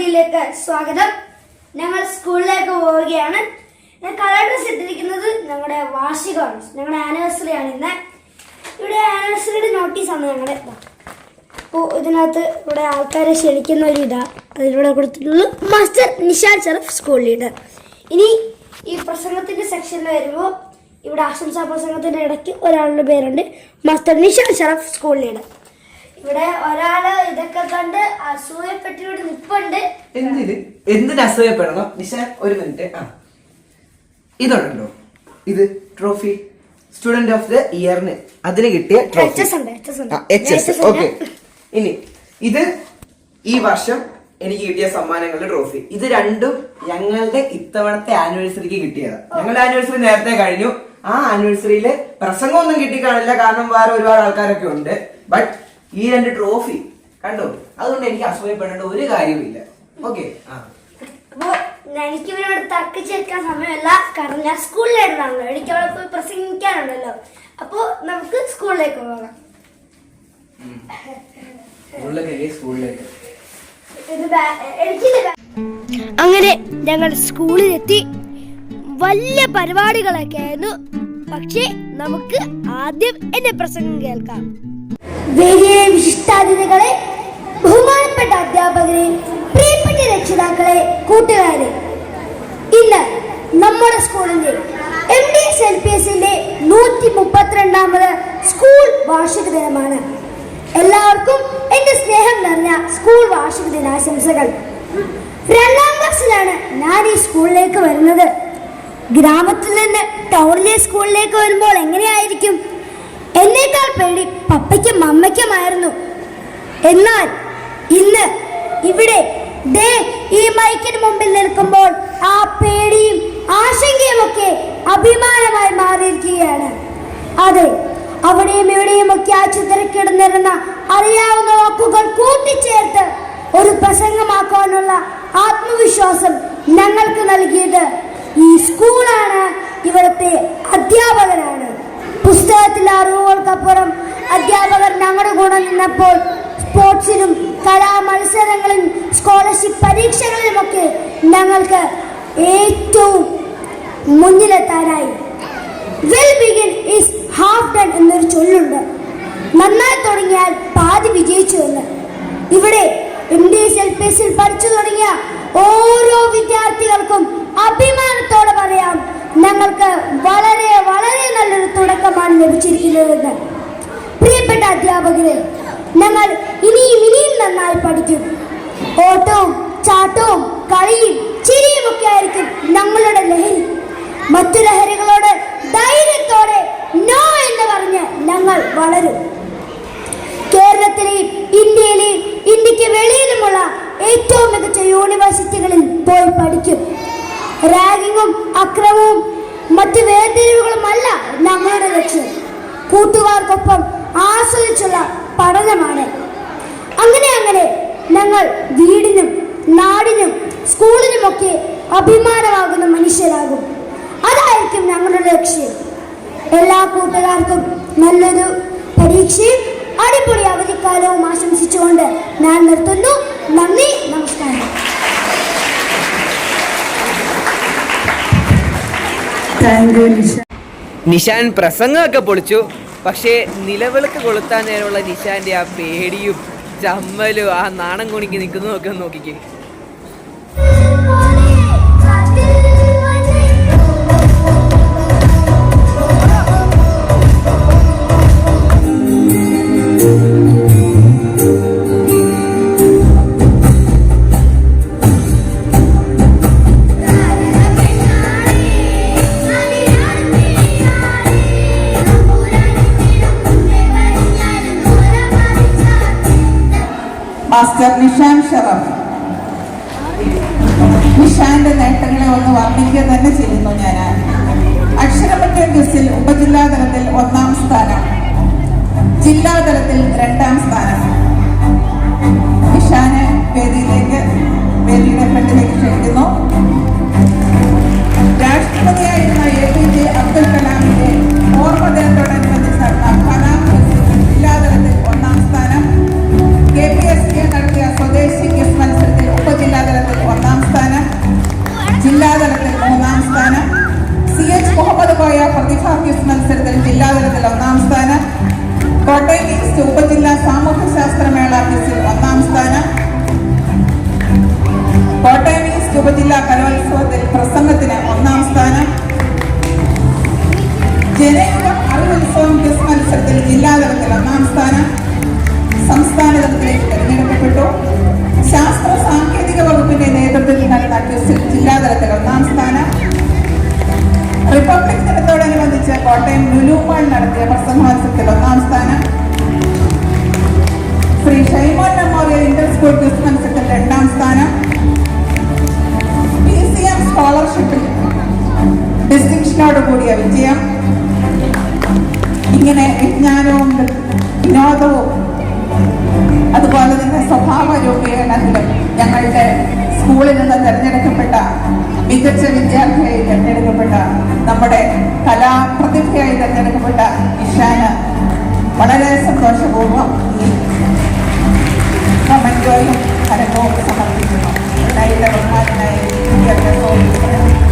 പദ്ധതിയിലേക്ക് സ്വാഗതം. ഞങ്ങൾ സ്കൂളിലേക്ക് പോവുകയാണ്. ഞാൻ കളർ ഡ്രസ് ഇട്ടിരിക്കുന്നത് ഞങ്ങളുടെ വാർഷികമാണ്. ഞങ്ങളുടെ ആനിവേഴ്സറി ആണ് ഇന്ന്. ഇവിടെ ആനിവേഴ്സറിയുടെ നോട്ടീസാണ് ഞങ്ങളുടെ. അപ്പോൾ ഇതിനകത്ത് ഇവിടെ ആൾക്കാരെ ക്ഷണിക്കുന്ന ഒരു ഇതാ. അതിലൂടെ കൊടുത്തിട്ടുള്ളൂ master Nishal Sharaf school leader ഇനി ഈ പ്രസംഗത്തിന്റെ സെക്ഷനിൽ വരുമ്പോൾ ഇവിടെ ആശംസാ പ്രസംഗത്തിന്റെ ഇടയ്ക്ക് ഒരാളുടെ പേരുണ്ട്. Master Nishal Sharaf school leader ഇവിടെ ഒരാൾ ഇതൊക്കെ കണ്ട് അസൂയപ്പെട്ടിവിടെ നിപ്പുണ്ട്. എന്തിന്? എന്തിന് അസൂയപ്പെടണം? നിശ ഒരു മിനിറ്റ്. ആ. ഇതുണ്ടല്ലോ. ഇത് ട്രോഫി. സ്റ്റുഡന്റ് ഓഫ് ദ ഇയറിന് അതിന് കിട്ടിയ ട്രോഫി. HS ഉണ്ട്, എച്ച് എസ് ഓക്കെ. ഇനി ഇത് ഈ വർഷം എനിക്ക് കിട്ടിയ സമ്മാനങ്ങളുടെ ട്രോഫി. ഇത് രണ്ടും ഞങ്ങളുടെ ഇത്തവണത്തെ ആനിവേഴ്സറിക്ക് കിട്ടിയതാണ് ഞങ്ങളുടെ ആനിവേഴ്സറി നേരത്തെ കഴിഞ്ഞു. ആ ആനിവേഴ്സറിയിൽ പ്രസംഗമൊന്നും കിട്ടിക്കാണില്ല. കാരണം വേറെ ഒരുപാട് ആൾക്കാരൊക്കെ ഉണ്ട്. ബട്ട് ഈ രണ്ട് ട്രോഫി കണ്ടോ? അതുകൊണ്ട് എനിക്ക് അസൂയപ്പെടേണ്ട ഒരു കാര്യമില്ല ഓക്കെ ആ. എനിക്ക് ഇവരോട് തർക്കിച്ചെടുക്കാൻ സമയമല്ല. കാരണം ഞാൻ സ്കൂളിലായിരുന്നു എനിക്ക് അവിടെ പോയി പ്രസംഗിക്കാനുണ്ടല്ലോ. അപ്പോ നമുക്ക് സ്കൂളിലേക്ക് പോകാം. അങ്ങനെ ഞങ്ങൾ സ്കൂളിലെത്തി. വലിയ പരിപാടികളൊക്കെ ആയിരുന്നു പക്ഷേ നമുക്ക് ആദ്യം എന്റെ പ്രസംഗം കേൾക്കാം. വലിയ വിശിഷ്ടാതിഥികളെ ബഹുമാനപ്പെട്ട അധ്യാപകരെ പ്രിയപ്പെട്ട രക്ഷിതാക്കളെ കൂട്ടുകാരെ. ഇന്ന് നമ്മുടെ സ്കൂളിന്റെ M D S L P എസിന്റെ നൂറ്റി മുപ്പത്തിരണ്ടാമത് സ്കൂൾ വാർഷിക ദിനമാണ്. എല്ലാവർക്കും എന്റെ സ്നേഹം നിറഞ്ഞ സ്കൂൾ വാർഷിക ദിനാശംസകൾ. രണ്ടാം ക്ലാസ്സിലാണ് ഞാൻ ഈ സ്കൂളിലേക്ക് വരുന്നത്. ഗ്രാമത്തിൽ നിന്ന് ടൗണിലെ സ്കൂളിലേക്ക് വരുമ്പോൾ എങ്ങനെയായിരിക്കും എന്നാൽ ഇന്ന് ഇവിടെ ദേ ഈ മൈക്കിന് മുമ്പിൽ നിൽക്കുമ്പോൾ ആ പേടിയും ആശങ്കയും ഒക്കെ അഭിമാനമായി മാറിയിരിക്കുകയാണ്. അതെ അവിടെയും ഇവിടെയും ഒക്കെ ആ ചിത്രക്കിടന്നിരുന്ന അറിയാവുന്ന വാക്കുകൾ കൂട്ടിച്ചേർത്ത് ഒരു പ്രസംഗമാക്കാനുള്ള ആത്മവിശ്വാസം ഞങ്ങൾക്ക് നൽകിയത് ഈ സ്കൂളാണ്. ഇവിടുത്തെ അധ്യാപകരാണ് പുസ്തകത്തിലെ അറിവുകൾക്കപ്പുറം അധ്യാപകർ ഞങ്ങളുടെ കൂടെ നിന്നപ്പോൾ സ്പോർട്സിലും കലാ മത്സരങ്ങളിലും സ്കോളർഷിപ്പ് പരീക്ഷകളിലുമൊക്കെ ഞങ്ങൾക്ക് ഏറ്റവും മുന്നിലെത്താനായി. ബിഗിൻ ഈസ് ഹാഫ് ഡൺ എന്നൊരു ചൊല്ലുണ്ട്. നന്നായി തുടങ്ങിയാൽ പാതി വിജയിച്ചു എന്ന്. ഇവിടെ M D S L P പഠിച്ചു തുടങ്ങിയ ഓരോ വിദ്യാർത്ഥികൾക്കും അഭിമാനത്തോടെ പറയാം ഞങ്ങൾക്ക് വളരെ വളരെ നല്ലൊരു തുടക്കമാണ് ലഭിച്ചിരിക്കുന്നതെന്ന് പ്രിയപ്പെട്ട അധ്യാപകരെ ഞങ്ങൾ ഇനിയും ഇനിയും നന്നായി പഠിക്കും. ഓട്ടവും ചാട്ടവും കളിയും ചിരിയും ഒക്കെ ആയിരിക്കും ഞങ്ങളുടെ ലഹരി. മറ്റു ലഹരികളോട് ധൈര്യത്തോടെ നോ എന്ന് പറഞ്ഞ് ഞങ്ങൾ വളരും. കേരളത്തിലെയും ഇന്ത്യയിലെയും ഇന്ത്യയ്ക്ക് വെളിയിലുമുള്ള ഏറ്റവും മികച്ച യൂണിവേഴ്സിറ്റികളിൽ പോയി പഠിക്കും. റാഗിങ്ങും അക്രമവും മറ്റ് വേർതിരിവുകളുമല്ല ഞങ്ങളുടെ ലക്ഷ്യം. കൂട്ടുകാർക്കൊപ്പം ആസ്വദിച്ചുള്ള പഠനമാണ്. അങ്ങനെ അങ്ങനെ ഞങ്ങൾ വീടിനും നാടിനും സ്കൂളിനുമൊക്കെ അഭിമാനമാകുന്ന മനുഷ്യരാകും. അതായിരിക്കും ഞങ്ങളുടെ ലക്ഷ്യം. എല്ലാ കൂട്ടുകാർക്കും നല്ലൊരു പരീക്ഷയും അടിപൊളി അവധിക്കാലവും ആശംസിച്ചുകൊണ്ട് ഞാൻ നിർത്തുന്നു. നന്ദി നമസ്കാരം. നിഷാൻ പ്രസംഗമൊക്കെ പൊളിച്ചു. പക്ഷേ നിലവിളക്ക് കൊളുത്താൻ നേരമുള്ള നിഷാന്റെ ആ പേടിയും ചമ്മലും ആ നാണം കുണിക്ക് നിൽക്കുന്നതൊക്കെ നോക്കിക്കേ. മാസ്റ്റർ നിഷാൻ ഷറഫ്. നിഷാന്റെ നേട്ടങ്ങളെ ഒന്ന് വർണിക്കുക തന്നെ ചെയ്യുന്നു ഞാൻ അക്ഷരമറ്റ ക്വിസിൽ ഉപജില്ലാതലത്തിൽ ഒന്നാം സ്ഥാനം ജില്ലാതലത്തിൽ രണ്ടാം സ്ഥാനം. ഉപജില്ലാ കലോത്സവത്തിൽ പ്രസംഗത്തിന് ഒന്നാം സ്ഥാനം. ജനയുഗം അറിവുത്സവം ക്വിസ് മത്സരത്തിൽ ജില്ലാതലത്തിൽ ഒന്നാം സ്ഥാനം. സംസ്ഥാന തലത്തിലേക്ക് തെരഞ്ഞെടുക്കപ്പെട്ടു. ശാസ്ത്ര സാങ്കേതിക വകുപ്പിന്റെ നേതൃത്വത്തിൽ നടന്ന ക്വിസിൽ ജില്ലാതലത്തിൽ ഒന്നാം സ്ഥാനം. റിപ്പബ്ലിക് ദിനത്തോടനുബന്ധിച്ച് കോട്ടയം ലുലുമാൾ നടത്തിയ പ്രസംഗ മത്സരത്തിൽ ഒന്നാം സ്ഥാനം. Shri Shaimon memorial inter school quiz ഡിസ്റ്റിങ്ഷനോട് കൂടിയ വിജയം. ഇങ്ങനെ വിജ്ഞാനവും വിനോദവും അതുപോലെ തന്നെ സ്വഭാവ രൂപീകരണത്തിലും ഞങ്ങളുടെ സ്കൂളിൽ നിന്ന് തിരഞ്ഞെടുക്കപ്പെട്ട മികച്ച വിദ്യാർത്ഥിയായി തിരഞ്ഞെടുക്കപ്പെട്ട നമ്മുടെ കലാപ്രതിഭയായി തിരഞ്ഞെടുക്കപ്പെട്ട ഇഷാന് വളരെ സന്തോഷപൂർവം ഈ മൊമെന്റോയും കരകവും സമർപ്പിക്കുന്നു. ഇതിനായിട്ട് ബഹുമാനായ Thank you.